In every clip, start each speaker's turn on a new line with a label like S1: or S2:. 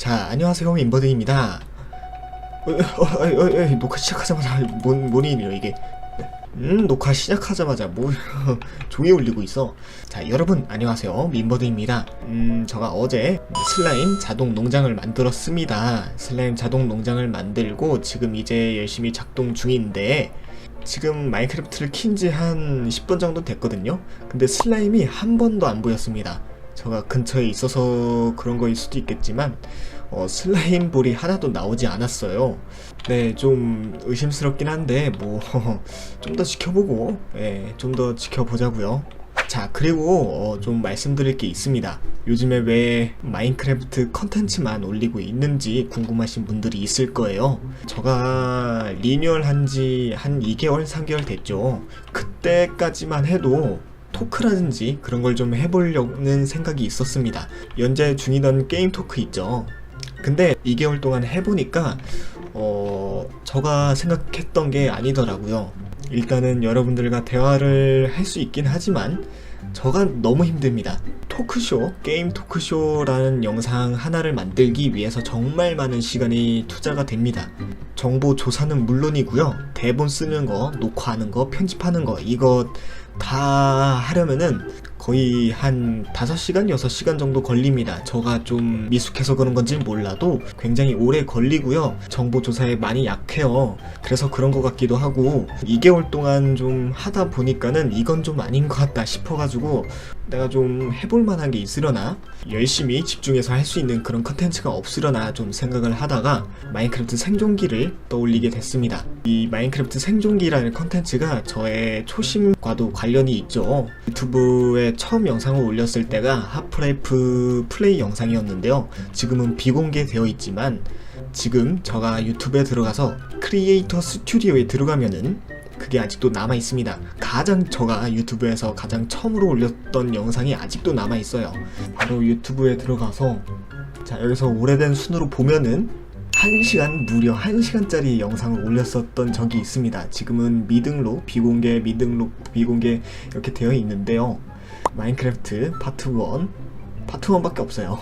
S1: 자, 안녕하세요. 인버드입니다. 어, 어, 어, 어, 녹화 시작하자마자 뭔, 뭔 일이에요 이게 음 녹화 시작하자마자 뭐 종이 울리고 있어 자 여러분 안녕하세요 민버드입니다 음 제가 어제 슬라임 자동 농장을 만들었습니다 슬라임 자동 농장을 만들고 지금 이제 열심히 작동 중인데 지금 마인크래프트를 킨지 한 10분 정도 됐거든요 근데 슬라임이 한 번도 안 보였습니다 저가 근처에 있어서 그런 거일 수도 있겠지만 어, 슬라임볼이 하나도 나오지 않았어요. 네, 좀 의심스럽긴 한데 뭐 좀 더 지켜보고 예, 좀 더 지켜보자고요. 자 그리고 어, 좀 말씀드릴 게 있습니다 요즘에 왜 마인크래프트 컨텐츠만 올리고 있는지 궁금하신 분들이 있을 거예요 제가 리뉴얼 한지 한 2개월 3개월 됐죠 그때까지만 해도 토크라든지 그런 걸 좀 해보려는 생각이 있었습니다. 연재 중이던 게임 토크 있죠. 근데 2개월 동안 해보니까 어, 제가 생각했던 게 아니더라고요. 일단은 여러분들과 대화를 할 수 있긴 하지만 저가 너무 힘듭니다. 토크쇼, 게임 토크쇼라는 영상 하나를 만들기 위해서 정말 많은 시간이 투자가 됩니다. 정보 조사는 물론이고요. 대본 쓰는 거, 녹화하는 거, 편집하는 거, 이것 다 하려면은 거의 한 5시간, 6시간 정도 걸립니다. 저가 좀 미숙해서 그런 건지 몰라도 굉장히 오래 걸리고요. 정보 조사에 많이 약해요. 그래서 그런 것 같기도 하고 2개월 동안 좀 하다 보니까는 이건 좀 아닌 것 같다 싶어가지고 내가 좀 해볼 만한 게 있으려나? 열심히 집중해서 할 수 있는 그런 컨텐츠가 없으려나 좀 생각을 하다가 마인크래프트 생존기를 떠올리게 됐습니다. 이 마인크래프트 생존기라는 컨텐츠가 저의 초심과도 관련이 있죠. 유튜브에 처음 영상을 올렸을 때가 하프라이프 플레이 영상이었는데요. 지금은 비공개되어 있지만 지금 제가 유튜브에 들어가서 크리에이터 스튜디오에 들어가면은 그게 아직도 남아 있습니다. 가장 저가 유튜브에서 가장 처음으로 올렸던 영상이 아직도 남아 있어요. 바로 유튜브에 들어가서 자 여기서 오래된 순으로 보면은 1시간 무려 1시간짜리 영상을 올렸었던 적이 있습니다. 지금은 미등록, 비공개, 미등록, 비공개 이렇게 되어 있는데요. 마인크래프트 파트 1 파트 1밖에 없어요.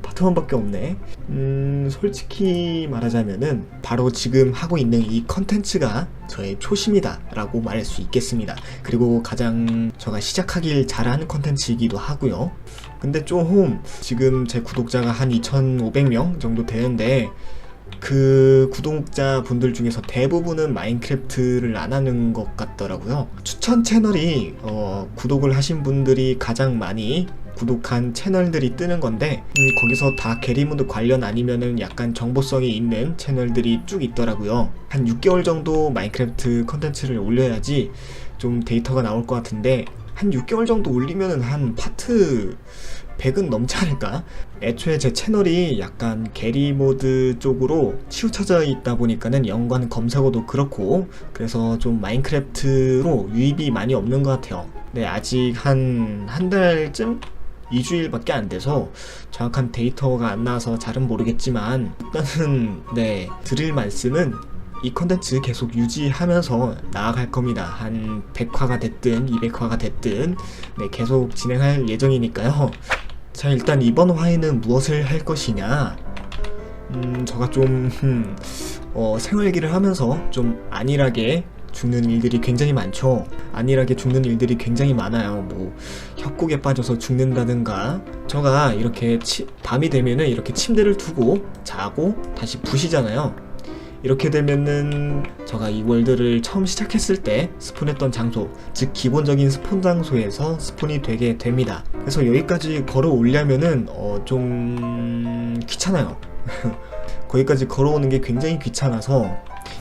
S1: 파트 1밖에 없네. 음, 솔직히 말하자면은 바로 지금 하고 있는 이 컨텐츠가 저의 초심이다 라고 말할 수 있겠습니다. 그리고 가장 제가 시작하길 잘하는 컨텐츠이기도 하고요. 근데 좀 지금 제 구독자가 한 2,500명 정도 되는데 그 구독자 분들 중에서 대부분은 마인크래프트를 안 하는 것 같더라고요. 추천 채널이 어, 구독을 하신 분들이 가장 많이 구독한 채널들이 뜨는 건데 음, 거기서 다 게리모드 관련 아니면은 약간 정보성이 있는 채널들이 쭉 있더라고요 한 6개월 정도 마인크래프트 컨텐츠를 올려야지 좀 데이터가 나올 것 같은데 한 6개월 정도 올리면은 한 파트 100은 넘지 않을까? 애초에 제 채널이 약간 게리모드 쪽으로 치우쳐져 있다 보니까는 연관 검색어도 그렇고 그래서 좀 마인크래프트로 유입이 많이 없는 것 같아요 네 아직 한 한 달쯤 2주일밖에 안 돼서 정확한 데이터가 안 나와서 잘은 모르겠지만 일단은 네 드릴 말씀은 이 컨텐츠 계속 유지하면서 나아갈 겁니다. 한 100화가 됐든 200화가 됐든 네, 계속 진행할 예정이니까요. 자 일단 이번 화에는 무엇을 할 것이냐 음, 제가 좀 음, 어, 생활기를 하면서 좀 안일하게 죽는 일들이 굉장히 많죠. 안일하게 죽는 일들이 굉장히 많아요. 뭐 협곡에 빠져서 죽는다든가. 저가 이렇게 치, 밤이 되면은 이렇게 침대를 두고 자고 다시 부시잖아요. 이렇게 되면은 제가 이 월드를 처음 시작했을 때 스폰했던 장소 즉 기본적인 스폰 장소에서 스폰이 되게 됩니다 그래서 여기까지 걸어 오려면은 어좀 귀찮아요 거기까지 걸어오는 게 굉장히 귀찮아서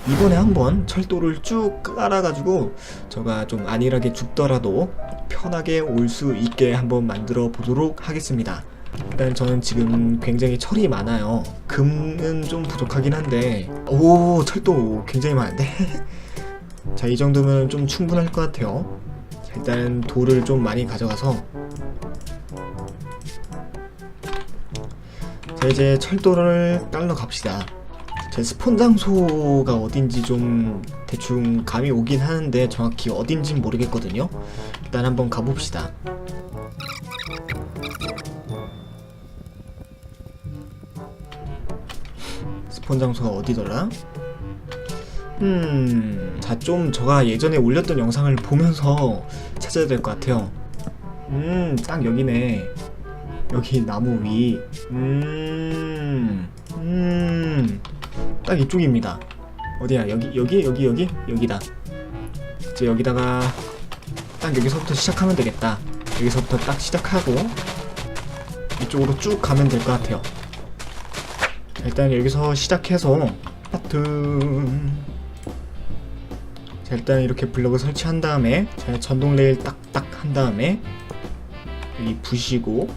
S1: 이번에 한번 철도를 쭉 깔아가지고 제가 좀 안일하게 죽더라도 편하게 올 수 있게 한번 만들어 보도록 하겠습니다. 일단 저는 지금 굉장히 철이 많아요. 금은 좀 부족하긴 한데 오 철도 굉장히 많은데 자 이 정도면 좀 충분할 것 같아요. 일단 돌을 좀 많이 가져가서 자 이제 철도를 깔러 갑시다. 제 스폰 장소가 어딘지 좀 대충 감이 오긴 하는데 정확히 어딘진 모르겠거든요 일단 한번 가봅시다 스폰 장소가 어디더라? 음... 자 좀 제가 예전에 올렸던 영상을 보면서 찾아야 될 것 같아요 음딱 여기네 여기 나무 위 음... 딱 이쪽입니다 어디야 여기 여기 여기 여기 여기다 이제 여기다가 딱 여기서부터 시작하면 되겠다 여기서부터 딱 시작하고 이쪽으로 쭉 가면 될 것 같아요 일단 여기서 시작해서 하튼 자 일단 이렇게 블럭을 설치한 다음에 자 전동 레일 딱딱 한 다음에 여기 부시고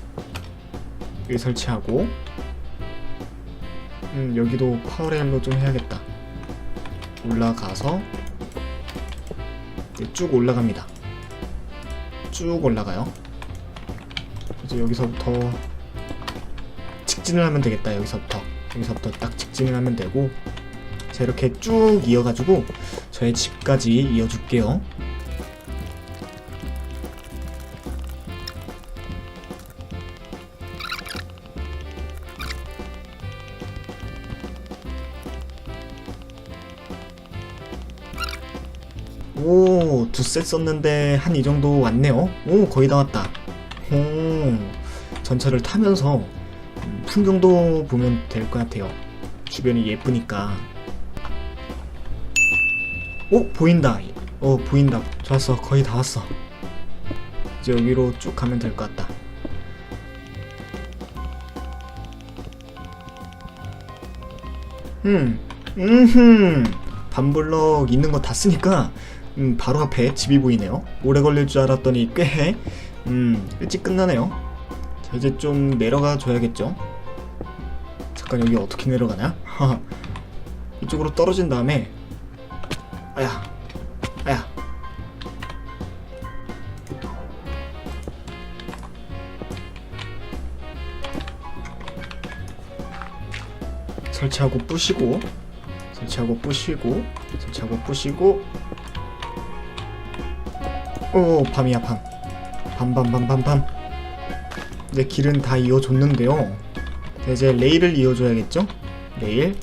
S1: 여기 설치하고 음, 여기도 파울의 함로 좀 해야겠다. 올라가서 쭉 올라갑니다. 쭉 올라가요. 이제 여기서부터 직진을 하면 되겠다. 여기서부터 여기서부터 딱 직진을 하면 되고 자 이렇게 쭉 이어가지고 저의 집까지 이어줄게요. 오, 두 셋 썼는데 한 이 정도 왔네요. 오, 거의 다 왔다. 오, 전차를 타면서 풍경도 보면 될 것 같아요. 주변이 예쁘니까. 오, 보인다. 어, 보인다. 좋았어. 거의 다 왔어. 이제 여기로 쭉 가면 될 것 같다. 음, 음흠. 반블럭 있는 거다 쓰니까 음, 바로 앞에 집이 보이네요. 오래 걸릴 줄 알았더니 꽤 음, 일찍 끝나네요. 자, 이제 좀 내려가 줘야겠죠. 잠깐 여기 어떻게 내려가냐? 이쪽으로 떨어진 다음에 아야 아야 설치하고 부시고 설치하고 부시고 설치하고 부시고 오 어, 밤이야 밤 밤밤밤밤밤 이제 길은 다 이어줬는데요 이제 레일을 이어줘야겠죠? 레일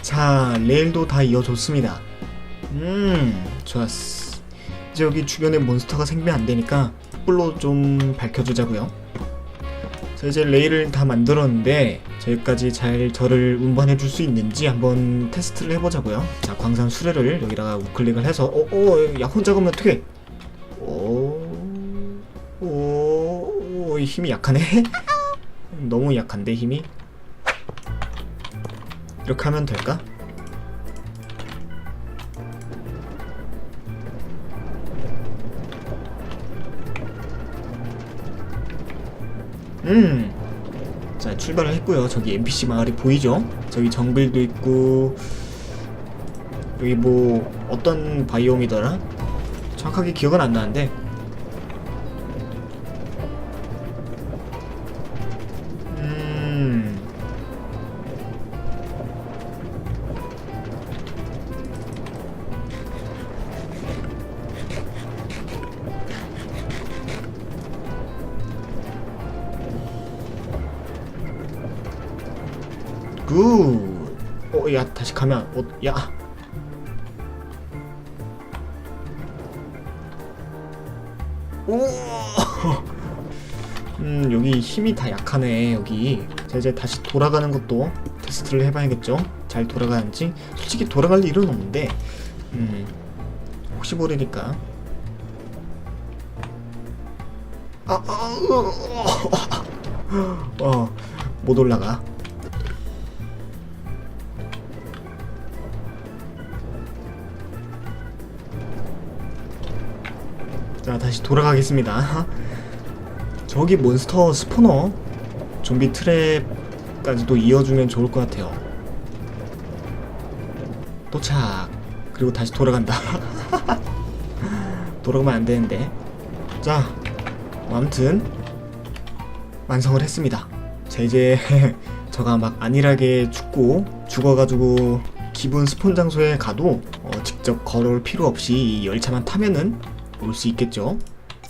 S1: 자 레일도 다 이어줬습니다 음 좋았어 이제 여기 주변에 몬스터가 생기면 안되니까 횃불로 좀 밝혀주자고요. 자 이제 레일을 다 만들었는데 저기까지 잘 저를 운반해 줄 수 있는지 한번 테스트를 해보자고요. 자 광산 수레를 여기다가 우클릭을 해서 어어야 혼자 가면 어떻게? 오오 어, 어, 어, 힘이 약하네. 너무 약한데 힘이. 이렇게 하면 될까? 음. 자, 출발을 했고요. 저기 NPC 마을이 보이죠? 저기 정글도 있고 여기 뭐 어떤 바이옴이더라? 정확하게 기억은 안 나는데 야 다시 가면 어, 야음 여기 힘이 다 약하네 여기 자 이제 다시 돌아가는 것도 테스트를 해봐야겠죠 잘 돌아가는지 솔직히 돌아갈 일은 없는데 음 혹시 모르니까 아아어못 어, 올라가 다시 돌아가겠습니다 저기 몬스터 스포너 좀비 트랩까지도 이어주면 좋을 것 같아요 도착 그리고 다시 돌아간다 돌아가면 안되는데 자 아무튼 완성을 했습니다 자 이제 저가 막 안일하게 죽고 죽어가지고 기분 스폰 장소에 가도 어, 직접 걸어올 필요 없이 이 열차만 타면은 올수 있겠죠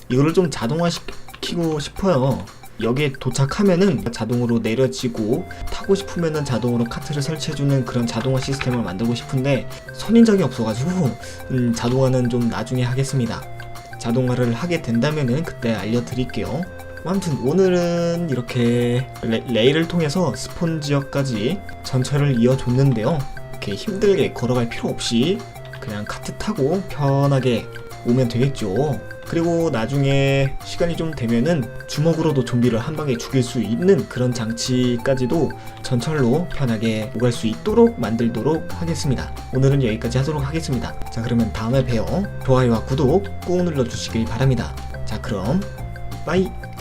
S1: 이거를 좀 자동화시키고 싶어요 여기에 도착하면은 자동으로 내려지고 타고 싶으면은 자동으로 카트를 설치해주는 그런 자동화 시스템을 만들고 싶은데 선인장이 없어가지고 음, 자동화는 좀 나중에 하겠습니다 자동화를 하게 된다면은 그때 알려드릴게요 아무튼 오늘은 이렇게 레, 레일을 통해서 스폰 지역까지 전철을 이어줬는데요 이렇게 힘들게 걸어갈 필요 없이 그냥 카트 타고 편하게 오면 되겠죠. 그리고 나중에 시간이 좀 되면은 주먹으로도 좀비를 한 방에 죽일 수 있는 그런 장치까지도 전철로 편하게 오갈 수 있도록 만들도록 하겠습니다. 오늘은 여기까지 하도록 하겠습니다. 자, 그러면 다음에 봬요. 좋아요와 구독 꾹 눌러주시길 바랍니다. 자, 그럼 빠이!